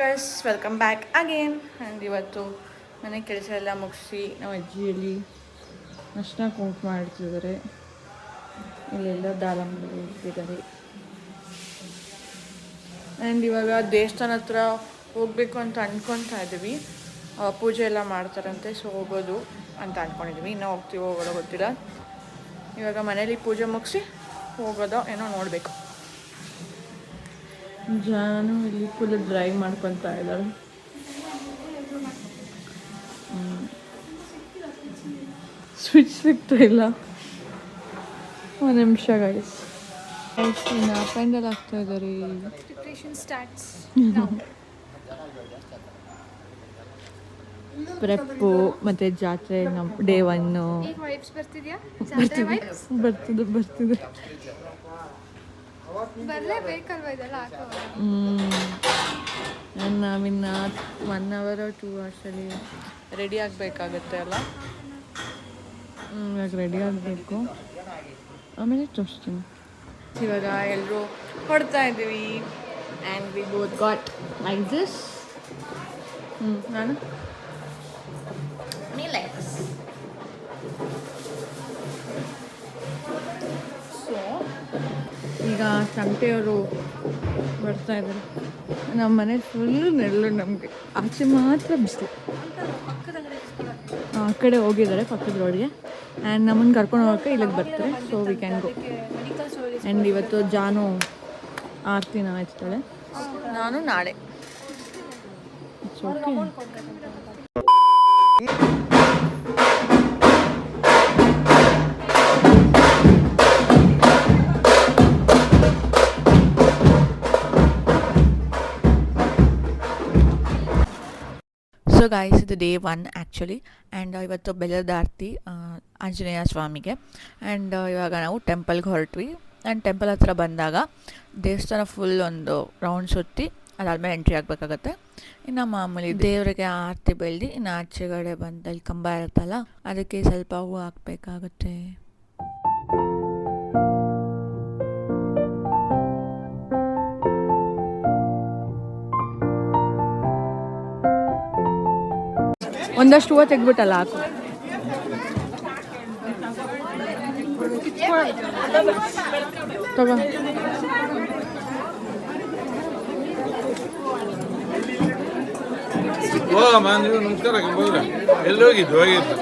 Guys welcome back again and ಇವತ್ತು ಮನೆ ಕೆಲಸ ಎಲ್ಲ ಮುಗಿಸಿ ನಮ್ಮ ಅಜ್ಜಿಯಲ್ಲಿ ಅಷ್ಟನ್ನ ಕುಂಕ್ ಮಾಡ್ತಿದ್ದಾರೆ ಇಲ್ಲೆಲ್ಲ ದಾಳಂಬರಿ ಇಟ್ಟಿದ್ದಾರೆ ಆ್ಯಂಡ್ ಇವಾಗ ದೇವಸ್ಥಾನ ಹತ್ರ ಹೋಗಬೇಕು ಅಂತ ಅಂದ್ಕೊತಾ ಇದ್ದೀವಿ. ಪೂಜೆ ಎಲ್ಲ ಮಾಡ್ತಾರಂತೆ ಸೊ ಹೋಗೋದು ಅಂತ ಅಂದ್ಕೊಂಡಿದ್ವಿ ಇನ್ನೂ ಹೋಗ್ತೀವಿ ಹೋಗೋದು ಗೊತ್ತಿಲ್ಲ. ಇವಾಗ ಮನೇಲಿ ಪೂಜೆ ಮುಗಿಸಿ ಹೋಗೋದೋ ಏನೋ ನೋಡಬೇಕು. ಜಾನು ಇಲ್ಲಿ ಫುಲ್ ಡ್ರೈ ಮಾಡ್ಕೊತಾ ಇದ್ದಾಳೆ. ಸ್ವಿಚ್ ಸಿಗ್ತಾ ಇಲ್ಲ. ಒಂದು ನಿಮಿಷ ಗೈಸ್ ಪೆಂಡಲ್ ಆಗ್ತಾ ಇದ್ದಾರೆ. ಪ್ರೆಪ್ಪು ಮತ್ತೆ ಜಾತ್ರೆ ನಮ್ಮ ಡೇ ಒನ್ನು ವೈಬ್ಸ್ ಬರ್ತಿದೆ ಬರ್ತಿದೆ. ಬರಲೇಬೇಕಲ್ವಾ ಇದೆಲ್ಲ ಹ್ಞೂ ಒನ್ ಅವರ್ ಟೂ ಅವರ್ಸಲ್ಲಿ ರೆಡಿ ಆಗಬೇಕಾಗತ್ತೆ ಅಲ್ಲ? ಹ್ಞೂ ಇವಾಗ ರೆಡಿ ಆಗಬೇಕು. ಆಮೇಲೆ ತೋರಿಸ್ತೀನಿ. ಇವಾಗ ಎಲ್ಲರೂ ಹೊಡ್ತಾ ಇದ್ದೀವಿ. And we both got like this ಹ್ಞೂ ನಾನು? ಈಗ ತಮಟೆಯವರು ಬರ್ತಾ ಇದ್ದಾರೆ. ನಮ್ಮ ಮನೆ ಫುಲ್ಲು ನೆರಳು ನಮಗೆ. ಆಚೆ ಮಾತ್ರ ಬಿಸಿಲು ಆ ಕಡೆ ಹೋಗಿದ್ದಾರೆ ಪಕ್ಕದ ರೋಡ್ಗೆ ಆ್ಯಂಡ್ ನಮ್ಮನ್ನು ಕರ್ಕೊಂಡು ಹೋಗೋಕೆ ಇಲ್ಲಿಗೆ ಬರ್ತಾರೆ. So we can go and ಇವತ್ತು ಜಾನು ಆರ್ತಿನ ಹಚ್ತಾಳೆ ನಾನು ನಾಳೆ. It's ಸೊ ಗಾಯ್ಸ್ ಇದು ಡೇ ಒನ್ ಆ್ಯಕ್ಚುಲಿ ಆ್ಯಂಡ್ ಇವತ್ತು ಬೆಲ್ಲದ ಆರತಿ ಆಂಜನೇಯ ಸ್ವಾಮಿಗೆ. ಆ್ಯಂಡ್ ಇವಾಗ ನಾವು ಟೆಂಪಲ್ಗೆ ಹೊರಟ್ವಿ. ಆ್ಯಂಡ್ ಟೆಂಪಲ್ ಹತ್ರ ಬಂದಾಗ ದೇವಸ್ಥಾನ ಫುಲ್ ಒಂದು ರೌಂಡ್ ಸುತ್ತಿ ಅದಾದಮೇಲೆ ಎಂಟ್ರಿ ಆಗಬೇಕಾಗತ್ತೆ. ಇನ್ನು ಮಾಮೂಲಿ ದೇವರಿಗೆ ಆರತಿ ಬೆಳೆದು ಇನ್ನು ಆಚೆಗಡೆ ಬಂದಲ್ಲಿ ಕಂಬ ಇರುತ್ತಲ್ಲ ಅದಕ್ಕೆ ಸ್ವಲ್ಪ ಹೂವು ಹಾಕಬೇಕಾಗುತ್ತೆ. ಒಂದಷ್ಟು ಹೂವು ತೆಗ್ಬಿಟ್ಟಲ್ಲ ಹಾಕು. ತಗೋ. ನೀವು ನಮಸ್ಕಾರ ಎಲ್ಲಿ ಹೋಗಿದ್ದು ಹೋಗಿದ್ದು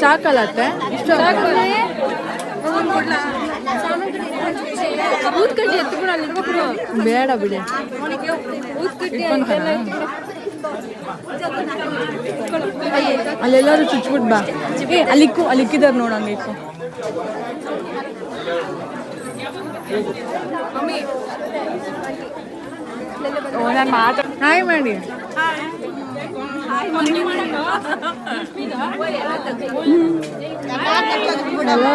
ಸಾಕಲ್ಲ ಅತ್ತೆ? ಇಷ್ಟು ಊದ್ಕಡ್ಡಿ ಎತ್ಕೊಂಡು ಅಲ್ಲಿ ಇರ್ಬೇಕು ಬೇಡ ಬಿಡಿ ಊದ್ಕಡ್ಡಿ ಇಟ್ಕೊಂತಾನ? ಅಲ್ಲೆಲ್ಲರೂ ಚುಚ್ಬಿಟ್ ಬಾ ಏ ಅಲ್ಲಿಕ್ಕು ಅಲ್ಲಿ ಇಕ್ಕಿದಾರೆ ನೋಡು ಹಂಗೆ ಇಕ್ಕು ಓ ನಾನು ಮಾತಾ ಹಾಯ್ ಮಾಡಿ ಹಲೋ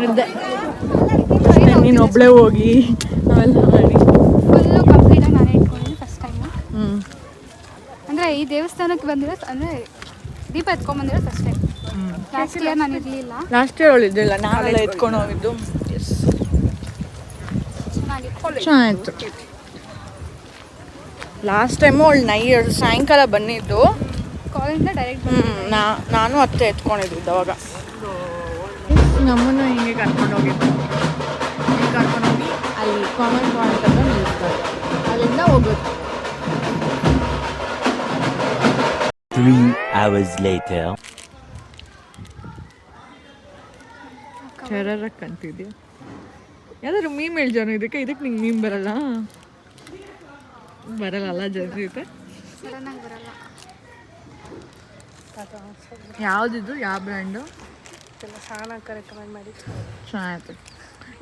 ಹಿಡ್ದೆ ನೀನು ಒಬ್ಳೆ ಹೋಗಿ ಅವೆಲ್ಲ ಮಾಡಿ. ಫುಲ್ಲು ಕಂಪ್ಲೀಟಾಗಿ ನಾನೇ ಇಟ್ಕೊಂಡಿದ್ದೀನಿ ಫಸ್ಟ್ ಟೈಮು ಹ್ಞೂ ಅಂದರೆ ಈ ದೇವಸ್ಥಾನಕ್ಕೆ ಬಂದಿರೋ ಅಂದರೆ ದೀಪ ಎತ್ಕೊಂಬಂದಿರೋ ಫಸ್ಟ್ ಟೈಮ್ ಲಾಸ್ಟ್ ಇಯರ್ ನಾನು ಇರಲಿಲ್ಲ. ಲಾಸ್ಟ್ ಇಯರ್ ಅವಳಿದ್ದಿಲ್ಲ ನಾವೆಲ್ಲ ಎತ್ಕೊಂಡು ಹೋಗಿದ್ದು. ಎಸ್ ಚೆನ್ನಾಗಿತ್ತು. ಲಾಸ್ಟ್ ಟೈಮು ಅವಳು ನೈ ಸಾಯಂಕಾಲ ಬಂದಿದ್ದು. ಕಾಲೇಜಿಂದ ಡೈರೆಕ್ಟ್ ಹ್ಞೂ ನಾ ನಾನು ಅತ್ತೆ ಎತ್ಕೊಂಡಿದ್ದು ಅವಾಗ ನಮ್ಮನ್ನು ಹಿಂಗೆ ಕರ್ಕೊಂಡು ಹೋಗಿದ್ದು ಹಿಂಗೆ ಕರ್ಕೊಂಡು ಹೋಗಿ ಅಲ್ಲಿ ಕಾಮನ್ ಪಾಯಿಂಟ್ ಅಂತ ನಿಲ್ಲಿಸ್ತಾರೆ ಅಲ್ಲಿಂದ ಹೋಗುತ್ತೆ Three hours later. ಟೆರರಕ್ ಅಂತಿದ್ಯಾ ಯಾವ್ದಾದ್ರು ಮೀಮ್ ಹೇಳಿ ಜನ ಇದಕ್ಕೆ ಇದಕ್ಕೆ ನಿಂಗೆ ಮೀಮ್ ಬರಲ್ಲ? ಬರಲ್ಲ ಅಲ್ಲ ಜೊತೆ ಇದೆ ಬರಲ್ಲ ಯಾವುದಿದು? ಯಾವ ಬ್ರ್ಯಾಂಡು ಗೊತ್ತಿಲ್ಲ. ಶಾನಕ್ಕ ರೆಕಮೆಂಡ್ ಮಾಡಿ. ಚೆನ್ನಾಗಿತ್ತು.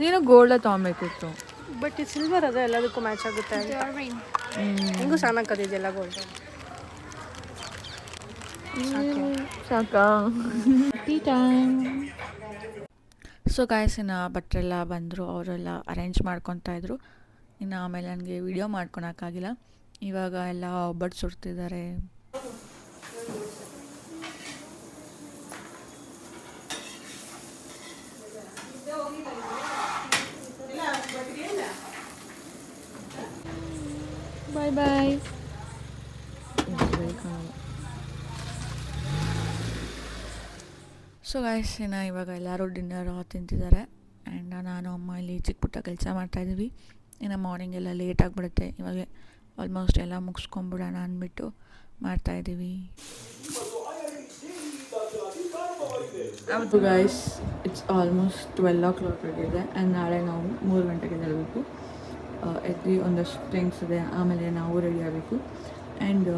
ನೀನು ಗೋಲ್ಡ ತೊಗೊಬೇಕಿತ್ತು. ಬಟ್ ಇದು ಸಿಲ್ವರ್ ಅದ ಎಲ್ಲದಕ್ಕೂ ಮ್ಯಾಚ್ ಆಗುತ್ತೆ ಹೆಂಗೂ ಶಾನಕ್ ಅದಿದೆಲ್ಲ ಗೋಲ್ಡ್ ಸಾಕಾ? ಟೀ ಟೈಮ್ ಸೊ ಗಾಯಸ್ ಇನ್ನು ಭಟ್ರೆಲ್ಲ ಬಂದರು ಅವರೆಲ್ಲ ಅರೇಂಜ್ ಮಾಡ್ಕೊತಾ ಇದ್ರು. ಇನ್ನು ಆಮೇಲೆ ನನಗೆ ವಿಡಿಯೋ ಮಾಡ್ಕೊಳಕ್ಕಾಗಿಲ್ಲ ಇವಾಗ ಎಲ್ಲ ಒಬ್ಬಟ್ಟು ಸುಡ್ತಿದ್ದಾರೆ ಬಾಯ್ ಬಾಯ್ ಸೊ ಗಾಯ್ಸ್ ಇನ್ನು ಇವಾಗ ಎಲ್ಲರೂ ಡಿನ್ನರ್ ತಿಂತಿದ್ದಾರೆ ಆ್ಯಂಡ್ ನಾನು, ಅಮ್ಮ ಇಲ್ಲಿ ಚಿಕ್ಕ ಪುಟ್ಟ ಕೆಲಸ ಮಾಡ್ತಾಯಿದ್ವಿ ಇನ್ನು ಮಾರ್ನಿಂಗ್ ಎಲ್ಲ ಲೇಟ್ ಆಗಿಬಿಡುತ್ತೆ. ಇವಾಗ ಆಲ್ಮೋಸ್ಟ್ ಎಲ್ಲ ಮುಗಿಸ್ಕೊಂಬಿಡೋಣ ಅಂದ್ಬಿಟ್ಟು ಮಾಡ್ತಾಯಿದ್ದೀವಿ ಹೌದು guys it's almost twelve o'clock ಆಗಿದೆ. ಆ್ಯಂಡ್ ನಾಳೆ ನಾವು ಮೂರು ಗಂಟೆಗೆ ನಿಲ್ಲಬೇಕು ಎದ್ದು ಒಂದಷ್ಟು ಥಿಂಗ್ಸ್ ಇದೆ. ಆಮೇಲೆ ನಾವು ರೆಡಿ ಆಗಬೇಕು. ಆ್ಯಂಡ್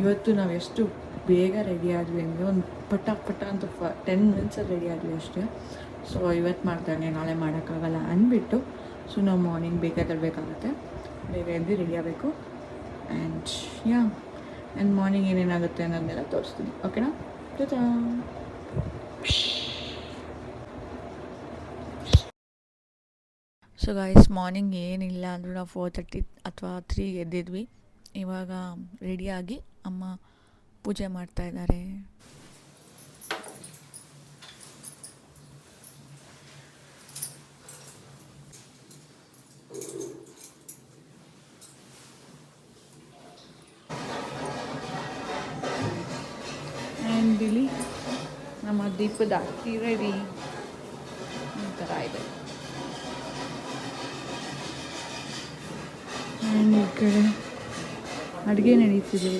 ಇವತ್ತು ನಾವು ಎಷ್ಟು ಬೇಗ ರೆಡಿ ಆದ್ವಿ ಅಂದರೆ ಒಂದು ಪಟ ಪಟ ಅಂತ ಫ ಟೆನ್ ಮಿನಿಟ್ಸಲ್ಲಿ ರೆಡಿ ಆದ್ವಿ ಅಷ್ಟೇ. ಸೊ ಇವತ್ತು ಮಾಡ್ತಾನೆ, ನಾಳೆ ಮಾಡೋಕ್ಕಾಗಲ್ಲ ಅಂದ್ಬಿಟ್ಟು ಸೊ ನಾವು ಮಾರ್ನಿಂಗ್ ಬೇಗ ತರಬೇಕಾಗುತ್ತೆ ಬೇಗ ಎದ್ದು ರೆಡಿ ಆಗಬೇಕು. ಆ್ಯಂಡ್ ಯಾ ಆ್ಯಂಡ್ ಮಾರ್ನಿಂಗ್ ಏನೇನಾಗುತ್ತೆ ಅನ್ನೋದನ್ನೆಲ್ಲ ತೋರಿಸ್ತೀನಿ. ಓಕೆನಾ ಟಾಟಾ ಸೊ ಗಾಯ್ಸ್ ಮಾರ್ನಿಂಗ್ ಏನಿಲ್ಲ ಅಂದರೂ ನಾವು ಫೋರ್ ತರ್ಟಿ ಅಥವಾ ತ್ರೀ ಎದ್ದಿದ್ವಿ. ಇವಾಗ ರೆಡಿಯಾಗಿ ಅಮ್ಮ ಪೂಜೆ ಮಾಡ್ತಾ ಇದ್ದಾರೆ. ಆ್ಯಂಡ್ ಇಲ್ಲಿ ನಮ್ಮ ದೀಪದ ಅಕ್ಕಿ ರೆಡಿ ಥರ ಇದೆ. ಆ್ಯಂಡ್ ಈ ಕಡೆ ಅಡುಗೆ ನಡೀತಿದೆ.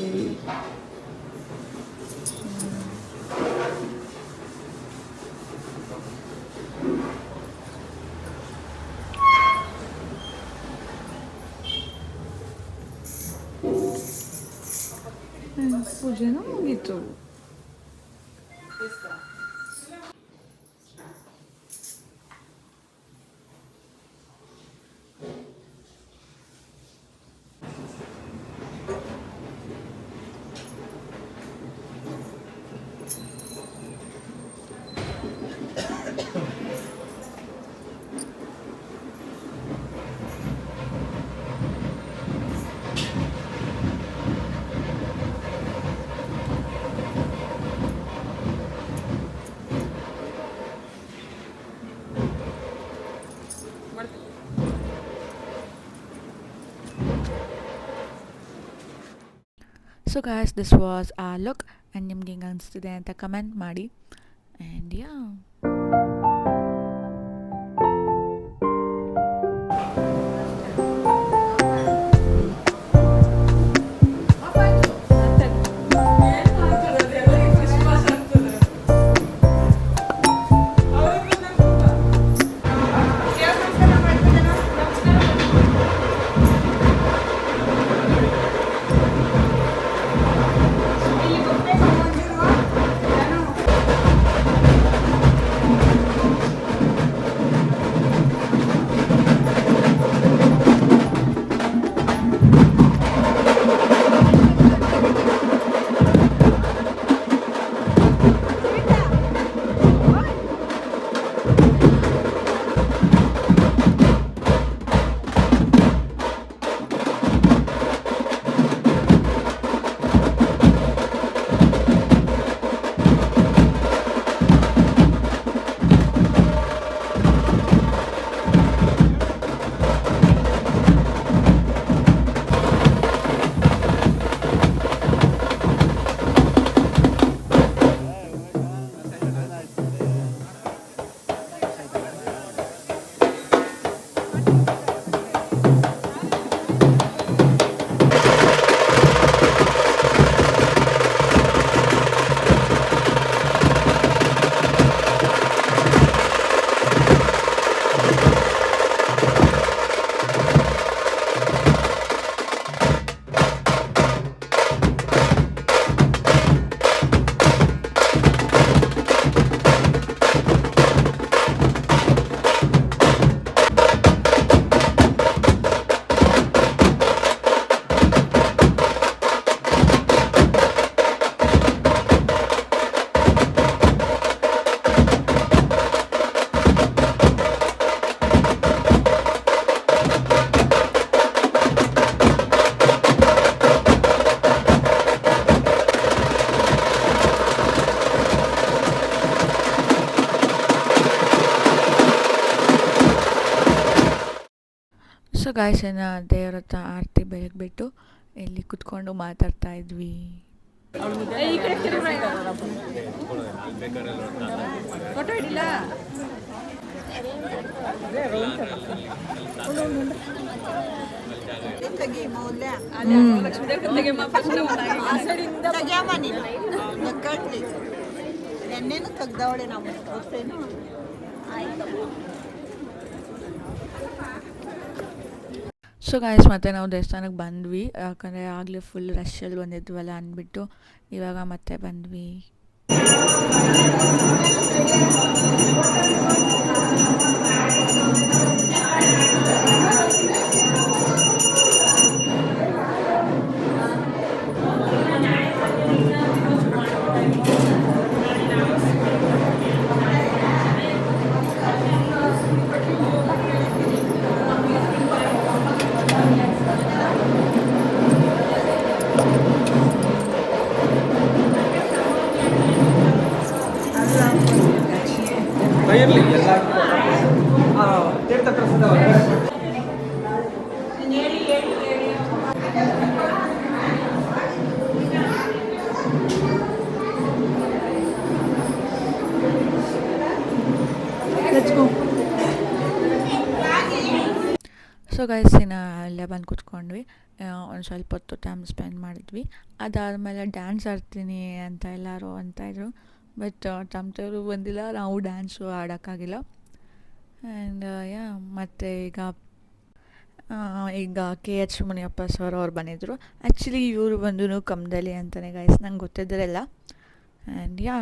ነው ጌጡ so guys this was a look and ನಿಮ್ಗೆ ಹೆಂಗೆ ಅನಿಸ್ತಿದೆ ಅಂತ ಕಮೆಂಟ್ ಮಾಡಿ ಆ್ಯಂಡ್ ಯಾ ಗಾಯಸನ ದೇವ್ರ ಹತ್ರ ಆರತಿ ಬೆಳಗ್ಬಿಟ್ಟು ಇಲ್ಲಿ ಕುತ್ಕೊಂಡು ಮಾತಾಡ್ತಾ ಇದ್ವಿ ತೆಗಿ ಸೊ ಗಾಯಸ್ ಮತ್ತೆ ನಾವು ದೇವಸ್ಥಾನಕ್ಕೆ ಬಂದ್ವಿ. ಯಾಕಂದರೆ ಆಗಲೇ ಫುಲ್ ರಶಲ್ಲಿ ಬಂದಿದ್ವಲ್ಲ ಅಂದ್ಬಿಟ್ಟು, ಇವಾಗ ಮತ್ತೆ ಬಂದ್ವಿ. ಸೊ ಗೈಸಿನ ಅಲ್ಲೇ ಬಂದು ಕುತ್ಕೊಂಡ್ವಿ. ಒಂದು ಸ್ವಲ್ಪ ಹೊತ್ತು ಟೈಮ್ ಸ್ಪೆಂಡ್ ಮಾಡಿದ್ವಿ. ಅದಾದಮೇಲೆ ಡ್ಯಾನ್ಸ್ ಆಡ್ತೀನಿ ಅಂತ ಎಲ್ಲರೂ ಅಂತಾಯಿದ್ರು ಬಟ್ ತಮ್ತವರು ಬಂದಿಲ್ಲ. ನಾವು ಡ್ಯಾನ್ಸು ಆಡೋಕ್ಕಾಗಿಲ್ಲ. ಆ್ಯಂಡ್ ಯಾ, ಮತ್ತು ಈಗ ಈಗ ಕೆ ಎಚ್ ಮುನಿಯಪ್ಪ ಸರ್ ಅವ್ರು ಬಂದಿದ್ದರು ಆ್ಯಕ್ಚುಲಿ ಇವರು ಬಂದು ಕಮ್ದಲ್ಲಿ ಅಂತಲೇ ಗೈಸ್ ನಂಗೆ ಗೊತ್ತಿದ್ದಿರಲ್ಲ. And yeah.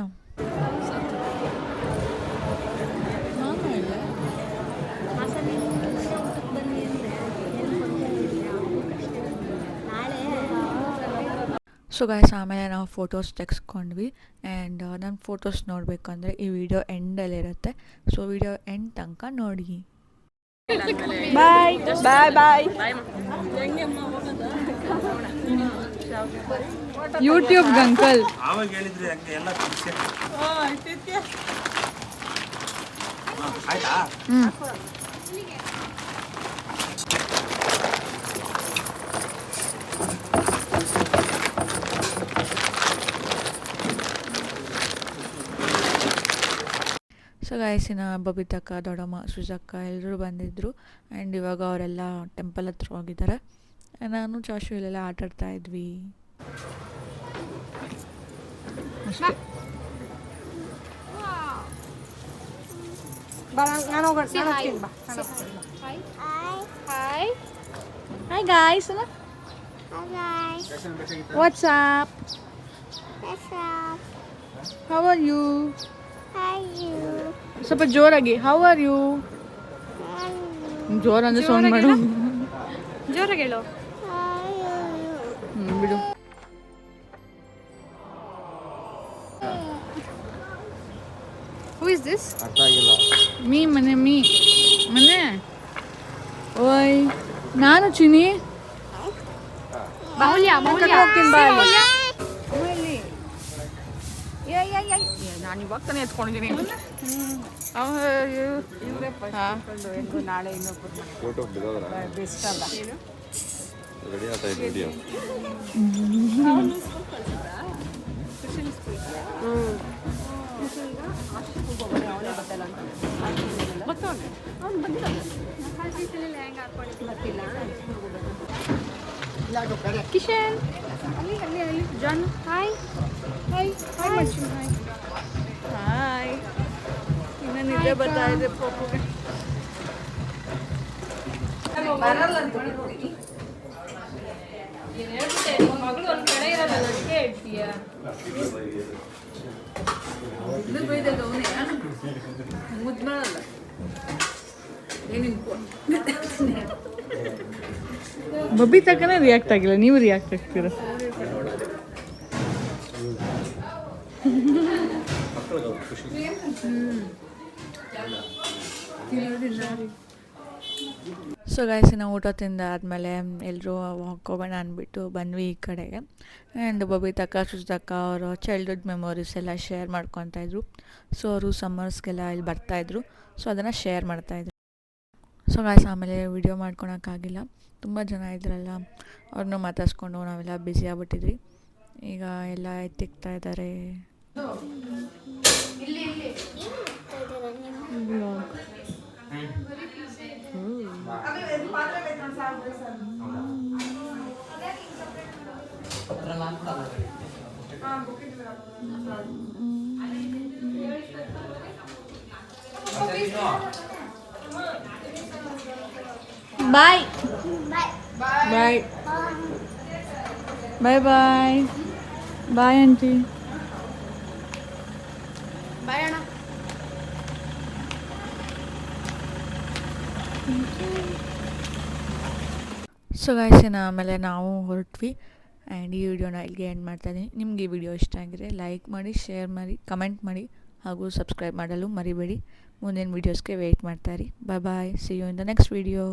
ಸೊ ಗಾಯ್ಸ್ ಆಮೇಲೆ ನಾವು ಫೋಟೋಸ್ ತೆಗೆಸ್ಕೊಂಡ್ವಿ ಆ್ಯಂಡ್ ನನ್ನ ಫೋಟೋಸ್ ನೋಡಬೇಕಂದ್ರೆ ಈ ವಿಡಿಯೋ ಎಂಡಲ್ಲಿರುತ್ತೆ ಸೊ ವಿಡಿಯೋ ಎಂಡ್ ತನಕ ನೋಡಿ. ಬಾಯ್ ಬಾಯ್ ಬಾಯ್ ಯೂಟ್ಯೂಬ್ ಅಂಕಲ್ ಆಯ್ತಾ? ಗಾಯಸಿನ ಬಬಿತಕ್ಕ ದೊಡ್ಡಮ್ಮ ಸುಜಕ್ಕ ಎಲ್ಲರೂ ಬಂದಿದ್ದರು ಆ್ಯಂಡ್ ಇವಾಗ ಅವರೆಲ್ಲ ಟೆಂಪಲ್ ಹತ್ರ ಹೋಗಿದ್ದಾರೆ. ನಾನು ಚಾಶು ಇಲ್ಲೆಲ್ಲ ಆಟ ಆಡ್ತಾ ಇದ್ವಿ ನಾನು ಹೋಗ್ತೀನಿ ಬಾ. ಹಾಯ್ ಹಾಯ್ ಸ್ವಲ್ಪ ಜೋರಾಗಿ. ಹೌ ಆರ್ ಯು ಜೋರ್ ಅಂದ್ರೆ ಸೌಂಡ್ ಮಾಡು. ಜೋರಾಗಿ ಹೇಳು. ಬಿಡು. ಹೂ ಇಸ್ ದಿಸ್ ಅರ್ಥ ಆಗಿಲ್ಲ. ಮೀ ಮನೆ ಮೀ. ಮನೆ? ಓಯ್. ನಾನು ಚಿನಿ ಮೌಲ್ಯ ಮೌಲ್ಯ. ಮೌಲ್ಯ ನಾನು ಇವಾಗ ತಾನೇ ಎತ್ಕೊಂಡಿದ್ದೀನಿ ಫೋಟೋ ಬಿಡೋದ್ರ ರೆಡಿ ಆಗ್ತಾ ಇದೆ ವಿಡಿಯೋ ಕಿಶನ್ ಅಲ್ಲಿ ಅಲ್ಲಿ ಅಲ್ಲಿ ಜಾನ್ ಹಾಯ್ ಹಾಯ್ ಹಾಯ್ ಮಚ್ಚು ಹಾಯ್ ಹಾಯ್ ಇನ್ನು ನಿದ್ದೆ ಬರ್ತಾ ಇದೆ ಪಪ್ಪುಗೆ ಬಬ್ಬಿ ತಕ್ಕನೇ ರಿಯಾಕ್ಟ್ ಆಗಿಲ್ಲ ನೀವು ರಿಯಾಕ್ಟ್ ಆಗ್ತೀರ? ಸೊ ಗೈಸ್ ನಾವು ಊಟ ತಿಂದಾದ್ಮೇಲೆ ಎಲ್ಲರೂ ಹೋಗೋಣ ಅಂದ್ಬಿಟ್ಟು ಬಂದ್ವಿ ಈ ಕಡೆಗೆ. ಆ್ಯಂಡ್ ಬಬಿತಕ್ಕ ಸುಜಕ್ಕ ಅವರು ಚೈಲ್ಡ್ಹುಡ್ ಮೆಮೊರೀಸ್ ಎಲ್ಲ ಶೇರ್ ಮಾಡ್ಕೊತಾಯಿದ್ರು ಸೊ ಅವರು ಸಮ್ಮರ್ಸ್ಗೆಲ್ಲ ಇಲ್ಲಿ ಬರ್ತಾಯಿದ್ರು ಸೊ ಅದನ್ನು ಶೇರ್ ಮಾಡ್ತಾಯಿದ್ರು ಸೊ ಗಾಯ್ಸ್ ಆಮೇಲೆ ವಿಡಿಯೋ ಮಾಡ್ಕೊಳಕ್ಕಾಗಿಲ್ಲ. ತುಂಬ ಜನ ಇದ್ರಲ್ಲ, ಅವ್ರನ್ನೂ ಮಾತಾಡ್ಸ್ಕೊಂಡು ನಾವೆಲ್ಲ ಬ್ಯುಸಿ ಆಗ್ಬಿಟ್ಟಿದ್ವಿ. ಈಗ ಎಲ್ಲ ಎತ್ತಿಕ್ತಾ ಇದ್ದಾರೆ. ಬಾಯ್ ಬಾಯ್ ಬಾಯ್ ಬಾಯ್ ಬಾಯ್ ಆಂಟಿ ಸೊ ಗಾಯ್ಸಿನ ಆಮೇಲೆ ನಾವು ಹೊರಟ್ವಿ. ಆ್ಯಂಡ್ ಈ ವಿಡಿಯೋನ ಇಲ್ಲಿಗೆ ಎಂಡ್ ಮಾಡ್ತಾ ಇದ್ದೀನಿ. ನಿಮ್ಗೆ ಈ ವಿಡಿಯೋ ಇಷ್ಟ ಆಗಿದೆ ಲೈಕ್ ಮಾಡಿ ಶೇರ್ ಮಾಡಿ ಕಮೆಂಟ್ ಮಾಡಿ, ಹಾಗೂ ಸಬ್ಸ್ಕ್ರೈಬ್ ಮಾಡಲು ಮರಿಬೇಡಿ. ಮುಂದಿನ ವೀಡಿಯೋಸ್ಗೆ wait ಮಾಡ್ತಾಯಿರಿ bye bye see you in the next video